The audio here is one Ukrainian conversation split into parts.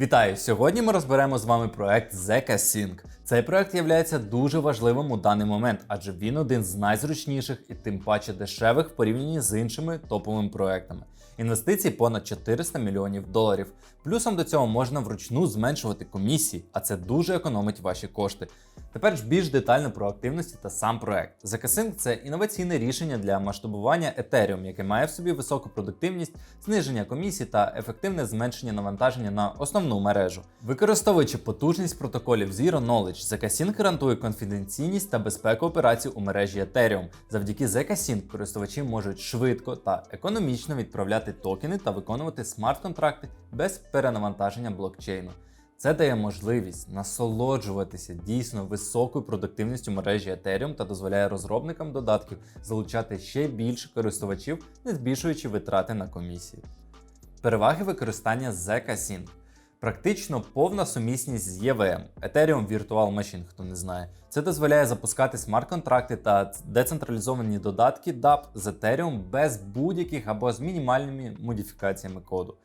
Вітаю! Сьогодні ми розберемо з вами проект Zeka Sync. Цей проект є дуже важливим у даний момент, адже він один з найзручніших і тим паче дешевих в порівнянні з іншими топовими проектами. Інвестицій понад 400 мільйонів доларів. Плюсом до цього можна вручну зменшувати комісії, а це дуже економить ваші кошти. Тепер ж більш детально про активності та сам проект. ZK-Sync – це інноваційне рішення для масштабування Ethereum, яке має в собі високу продуктивність, зниження комісій та ефективне зменшення навантаження на основну мережу. Використовуючи потужність протоколів Zero Knowledge, ZK-Sync гарантує конфіденційність та безпеку операцій у мережі Ethereum. Завдяки ZK-Sync користувачі можуть швидко та економічно відправляти токени та виконувати смарт-контракти без перенавантаження блокчейну. Це дає можливість насолоджуватися дійсно високою продуктивністю мережі Ethereum та дозволяє розробникам додатків залучати ще більше користувачів, не збільшуючи витрати на комісії. Переваги використання ZK Sync. Практично повна сумісність з EVM, Ethereum Virtual Machine, хто не знає. Це дозволяє запускати смарт-контракти та децентралізовані додатки DApp з Ethereum без будь-яких або з мінімальними модифікаціями коду.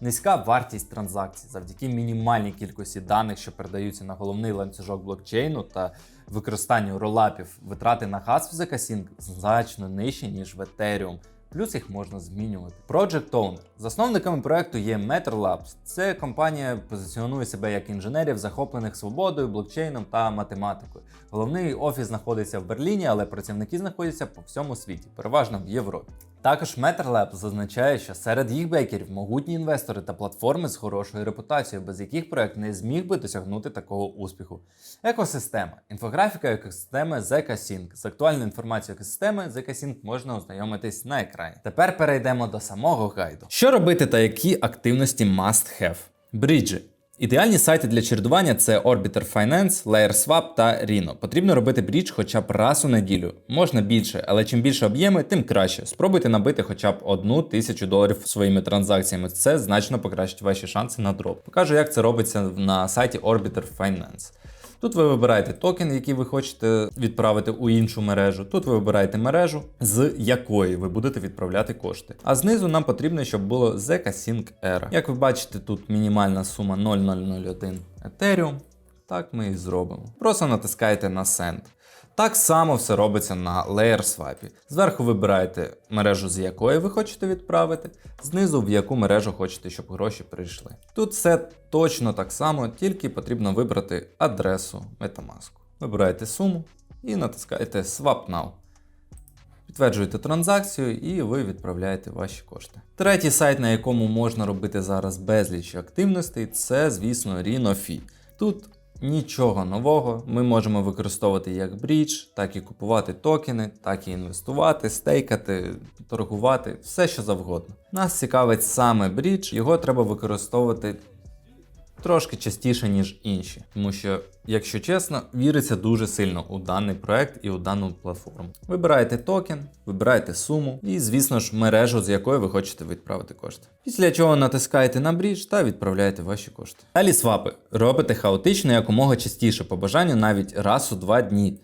Низька вартість транзакцій завдяки мінімальній кількості даних, що передаються на головний ланцюжок блокчейну та використанню ролапів, витрати на газ в ZK-Sync значно нижчі, ніж в Ethereum. Плюс їх можна змінювати. Project Owner. Засновниками проекту є Matter Labs. Це компанія позиціонує себе як інженерів, захоплених свободою, блокчейном та математикою. Головний офіс знаходиться в Берліні, але працівники знаходяться по всьому світі, переважно в Європі. Також MetterLab зазначає, що серед їх бекерів могутні інвестори та платформи з хорошою репутацією, без яких проект не зміг би досягнути такого успіху. Екосистема. Інфографіка екосистеми ZK-Sync. З актуальною інформацією екосистеми ZK-Sync можна ознайомитись на екрані. Тепер перейдемо до самого гайду. Що робити та які активності must have? Бріджі. Ідеальні сайти для чередування це Orbiter Finance, LayerSwap та Rhino. Потрібно робити брідж хоча б раз у неділю. Можна більше, але чим більше об'єми, тим краще. Спробуйте набити хоча б одну тисячу доларів своїми транзакціями. Це значно покращить ваші шанси на дроп. Покажу, як це робиться на сайті Orbiter Finance. Тут ви вибираєте токен, який ви хочете відправити у іншу мережу. Тут ви вибираєте мережу, з якої ви будете відправляти кошти. А знизу нам потрібно, щоб було ZK Sync Era. Як ви бачите, тут мінімальна сума 0,001 Ethereum. Так ми і зробимо. Просто натискаєте на Send. Так само все робиться на LayerSwap. Зверху вибираєте мережу, з якої ви хочете відправити, знизу в яку мережу хочете, щоб гроші прийшли. Тут все точно так само, тільки потрібно вибрати адресу Metamask. Вибираєте суму і натискаєте Swap Now. Підтверджуєте транзакцію і ви відправляєте ваші кошти. Третій сайт, на якому можна робити зараз безліч активностей, це, звісно, RhinoFi. Тут Нічого нового ми можемо використовувати як брідж, так і купувати токени, так і інвестувати, стейкати, торгувати, все що завгодно. Нас цікавить саме брідж, його треба використовувати трошки частіше, ніж інші. Тому що, якщо чесно, віриться дуже сильно у даний проект і у дану платформу. Вибираєте токен, вибираєте суму і, звісно ж, мережу, з якої ви хочете відправити кошти. Після чого натискаєте на брідж та відправляєте ваші кошти. Далі свапи. Робите хаотично якомога частіше, по бажанню навіть раз у два дні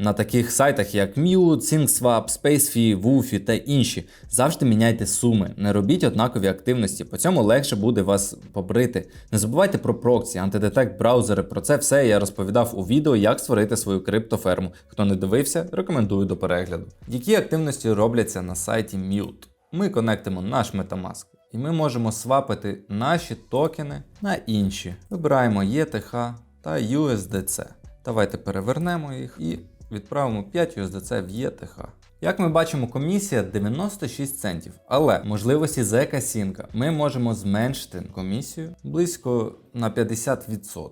на таких сайтах, як Mew, ThinkSwap, SpaceFi, Woofy та інші. Завжди міняйте суми, не робіть однакові активності, по цьому легше буде вас побрити. Не забувайте про проксі, антидетект браузери. Про це все я розповідав у відео, як створити свою криптоферму. Хто не дивився, рекомендую до перегляду. Які активності робляться на сайті Mute? Ми конектимо наш Metamask. І ми можемо свапити наші токени на інші. Вибираємо ETH та USDC. Давайте перевернемо їх і відправимо 5 USDC в ETH. Як ми бачимо, комісія 96 центів, але можливості ZK Sync ми можемо зменшити комісію близько на 50%.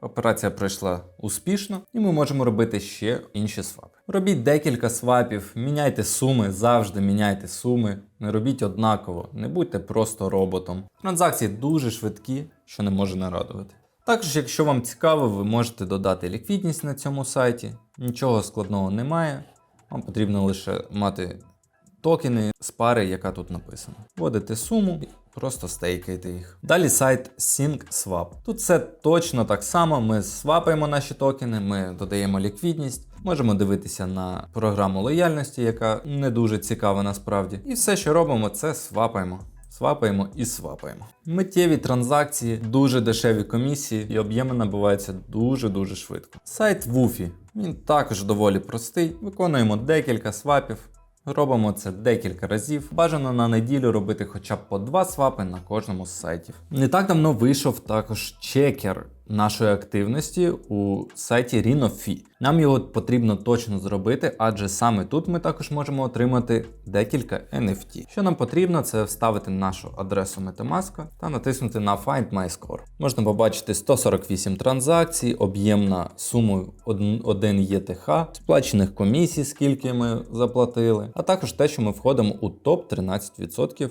Операція пройшла успішно, і ми можемо робити ще інші свапи. Робіть декілька свапів, міняйте суми, завжди міняйте суми, не робіть однаково, не будьте просто роботом. Транзакції дуже швидкі, що не може нарадувати. Також, якщо вам цікаво, ви можете додати ліквідність на цьому сайті. Нічого складного немає. Вам потрібно лише мати токени з пари, яка тут написана. Вводите суму і просто стейкайте їх. Далі сайт SyncSwap. Тут все точно так само. Ми свапаємо наші токени, ми додаємо ліквідність. Можемо дивитися на програму лояльності, яка не дуже цікава насправді. І все, що робимо, це свапаємо. Свапаємо і свапаємо. Миттєві транзакції, дуже дешеві комісії і об'єми набуваються дуже-дуже швидко. Сайт Woofy, він також доволі простий. Виконуємо декілька свапів. Робимо це декілька разів. Бажано на неділю робити хоча б по два свапи на кожному з сайтів. Не так давно вийшов також чекер нашої активності у сайті RhinoFi. Нам його потрібно точно зробити, адже саме тут ми також можемо отримати декілька NFT. Що нам потрібно, це вставити нашу адресу Metamask та натиснути на Find My Score. Можна побачити 148 транзакцій, об'єм на суму 1 ЄТХ, сплачених комісій, скільки ми заплатили, а також те, що ми входимо у топ 13%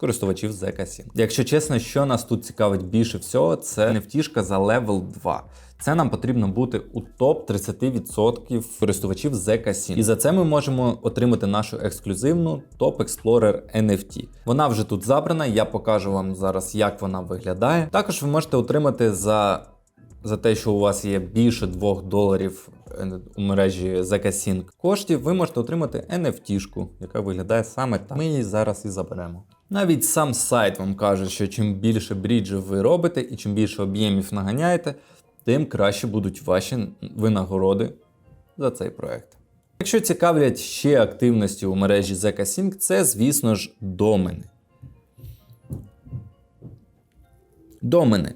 користувачів ZK7. Якщо чесно, що нас тут цікавить більше всього, це нефтішка за левел 2. Це нам потрібно бути у топ 30% користувачів ZK7. І за це ми можемо отримати нашу ексклюзивну Top Explorer NFT. Вона вже тут забрана, я покажу вам зараз, як вона виглядає. Також ви можете отримати за. За те, що у вас є більше 2 доларів е, у мережі ZK-Sync коштів, ви можете отримати NFT-шку, яка виглядає саме так. Ми її зараз і заберемо. Навіть сам сайт вам каже, що чим більше бріджів ви робите і чим більше об'ємів наганяєте, тим краще будуть ваші винагороди за цей проект. Якщо цікавлять ще активності у мережі ZK-Sync, це, звісно ж, домени. Домени.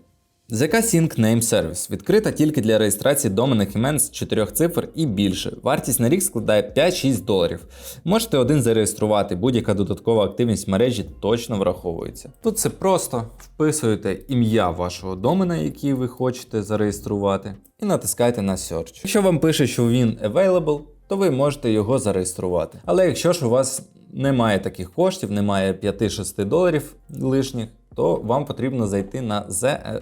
ZK Sync Name Service відкрита тільки для реєстрації доменних імен з 4 цифр і більше. Вартість на рік складає 5-6 доларів. Можете один зареєструвати, будь-яка додаткова активність мережі точно враховується. Тут це просто вписуєте ім'я вашого домена, який ви хочете зареєструвати, і натискаєте на Search. Якщо вам пише, що він available, то ви можете його зареєструвати. Але якщо ж у вас немає таких коштів, немає 5-6 доларів лишніх, то вам потрібно зайти на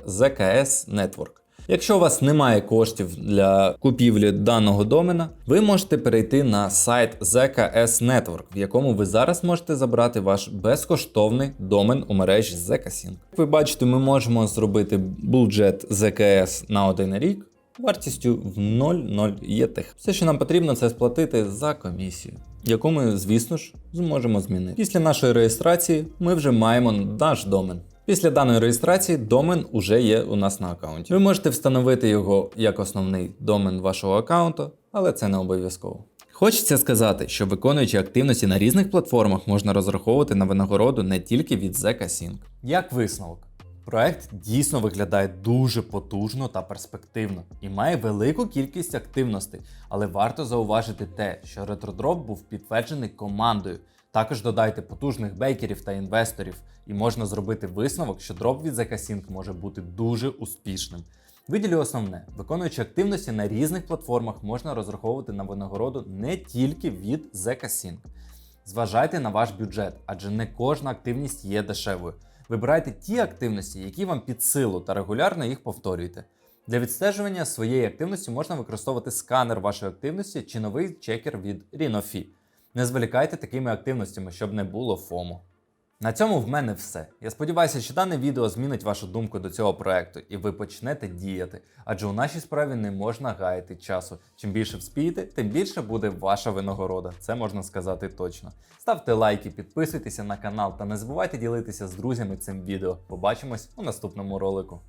ZKS Network. Якщо у вас немає коштів для купівлі даного домена, ви можете перейти на сайт ZKS Network, в якому ви зараз можете забрати ваш безкоштовний домен у мережі ZKSync. Як ви бачите, ми можемо зробити бюджет ZKS на один рік вартістю в 0,0 єтих. Все, що нам потрібно, це сплатити за комісію, яку ми, звісно ж, зможемо змінити. Після нашої реєстрації ми вже маємо наш домен. Після даної реєстрації домен уже є у нас на аккаунті. Ви можете встановити його як основний домен вашого аккаунту, але це не обов'язково. Хочеться сказати, що виконуючи активності на різних платформах, можна розраховувати на винагороду не тільки від ZK-Sync. Як висновок? Проект дійсно виглядає дуже потужно та перспективно і має велику кількість активностей, але варто зауважити те, що ретродроп був підтверджений командою. Також додайте потужних бейкерів та інвесторів, і можна зробити висновок, що дроп від ZK-Sync може бути дуже успішним. Виділю основне, виконуючи активності на різних платформах, можна розраховувати на винагороду не тільки від ZK-Sync. Зважайте на ваш бюджет, адже не кожна активність є дешевою. Вибирайте ті активності, які вам під силу, та регулярно їх повторюйте. Для відстежування своєї активності можна використовувати сканер вашої активності чи новий чекер від RhinoFi. Не зволікайте такими активностями, щоб не було ФОМО. На цьому в мене все. Я сподіваюся, що дане відео змінить вашу думку до цього проекту, і ви почнете діяти. Адже у нашій справі не можна гаяти часу. Чим більше вспієте, тим більше буде ваша винагорода. Це можна сказати точно. Ставте лайки, підписуйтеся на канал та не забувайте ділитися з друзями цим відео. Побачимось у наступному ролику.